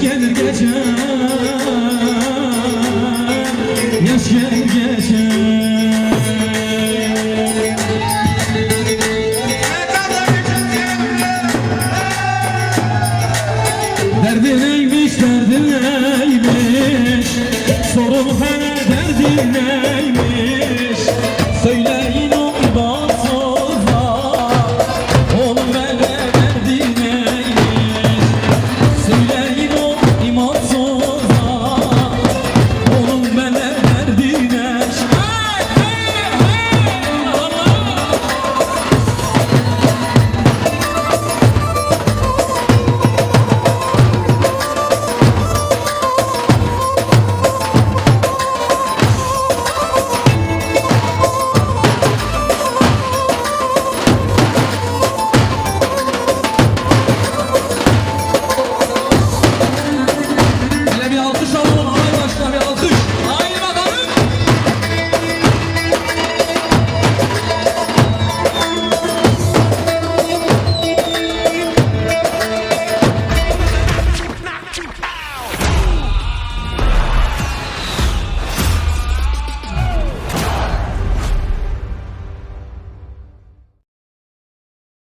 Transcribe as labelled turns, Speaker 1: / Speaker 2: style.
Speaker 1: gelir geçer. Yaş gelir geçer. Derdin neymiş derdin neymiş? Sorun hele derdin neymiş